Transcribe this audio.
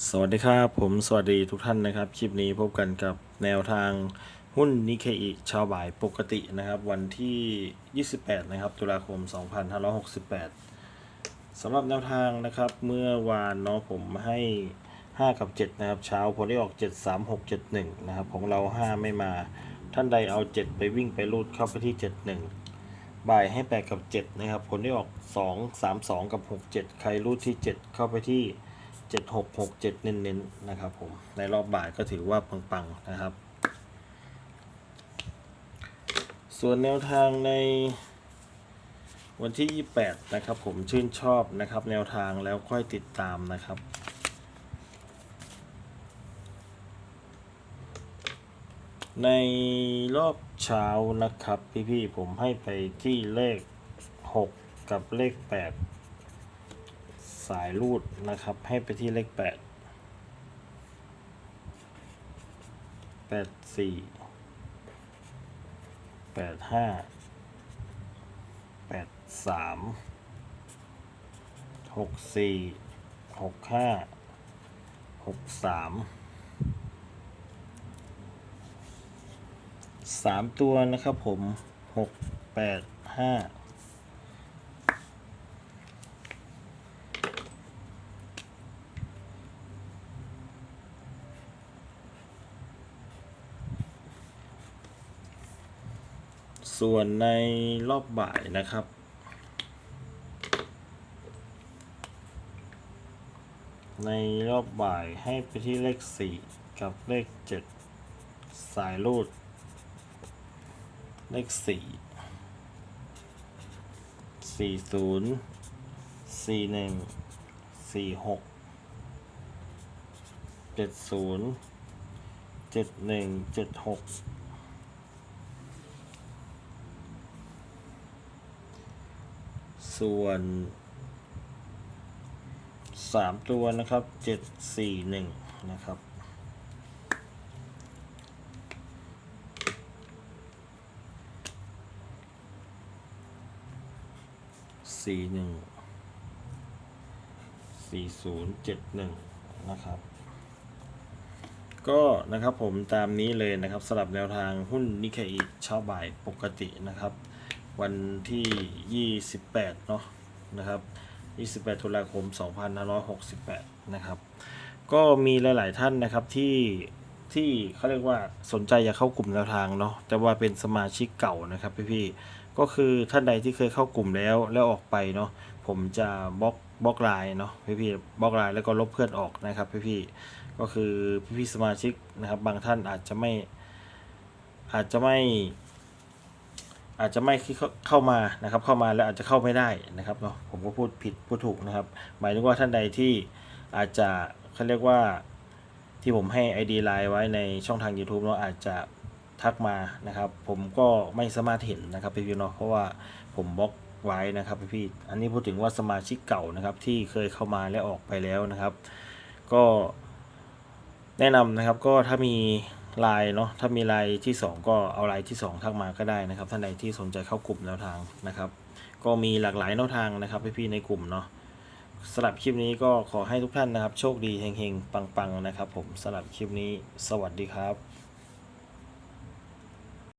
สวัสดีครับผมสวัสดีทุกท่านนะครับ คลิปนี้พบกันกับแนวทางหุ้นนิเคอิชาวบ่ายปกตินะครับ วันที่ 28 นะครับ ตุลาคม 2568 สำหรับแนวทางนะครับ เมื่อวานเนาะผมให้ 5 กับ 7 นะครับ เช้าผลได้ออก 7 3 6 7 1 นะครับ ของเรา 5 ไม่มา ท่านใดเอา 7 ไปวิ่งไปรูดเข้าไปที่ 7 1 บ่ายให้ 8 กับ 7 นะครับ ผลได้ออก 2 3 2 กับ 6 7 ใครรูดที่ 7 เข้าไปที่ 7 6 6 7 เน้นๆนะครับผมในรอบบ่ายก็ถือว่าปังๆนะครับ ส่วนแนวทางในวันที่ 28 นะครับผมชื่นชอบนะครับแนวทางแล้วค่อยติดตามนะครับในรอบเช้านะครับ พี่ๆผมให้ไปที่เลข 6 กับเลข 8 สายรูดนะครับ ให้ไปที่เลข8 8 4แปดห้าแปดสามหกสี่หกห้าหกสามสามตัวนะครับผมหกแปดห้า ส่วนในรอบบ่ายนะครับ ในรอบบ่ายให้ไปที่เลข 4 กับเลข 7 สายรูด เลข 4 40 41 46 70 71 76 ส่วนสามตัวนะครับเจ็ดสี่หนึ่งนะครับ สี่หนึ่ง สี่ศูนย์เจ็ดหนึ่งนะครับ ก็นะครับผมตามนี้เลยนะครับสำหรับแนวทางหุ้นนิเคอิเช้าบ่ายปกตินะครับ วันที่ 28 เนาะนะครับ 28 ตุลาคม 2568 นะครับ ก็มีหลาย ๆ ท่านนะครับที่ที่เขาเรียกว่าสนใจอยากเข้ากลุ่มแนวทางเนาะแต่ว่าเป็นสมาชิกเก่านะครับพี่ๆก็คือท่านใดที่เคยเข้ากลุ่มแล้วแล้วออกไปเนาะผมจะบล็อกบล็อกไลน์เนาะพี่ๆบล็อกไลน์แล้วก็ลบเพื่อนออกนะครับพี่ๆก็คือพี่ๆสมาชิกนะครับ บางท่านอาจจะไม่อาจจะไม่ อาจจะไม่เข้ามานะครับ เข้ามาแล้วอาจจะเข้าไม่ได้นะครับเนาะผมก็พูดผิดพูดถูกนะครับ หมายถึงว่าท่านใดที่อาจจะเขาเรียกว่าที่ผมให้ ID ไลน์ไว้ในช่องทาง YouTube เนาะอาจจะทักมานะครับ ผมก็ไม่สามารถเห็นนะครับพี่ๆเนาะเพราะว่าผมบล็อกไว้นะครับพี่ๆอันนี้พูดถึงว่าสมาชิกเก่านะครับ ที่เคยเข้ามาและออกไปแล้วนะครับ ก็แนะนำนะครับก็ถ้ามี ลายเนาะถ้ามีลายที่ 2 ก็เอาลายที่ 2 ทักมาก็ได้นะครับท่านใดที่สนใจเข้ากลุ่มแนวทางนะครับ ก็มีหลากหลายแนวทางนะครับพี่ๆในกลุ่มเนาะสลับคลิปนี้ก็ขอให้ทุกท่านนะครับ โชคดีเฮงๆ ปังๆนะครับ ผมสลับคลิปนี้สวัสดีครับ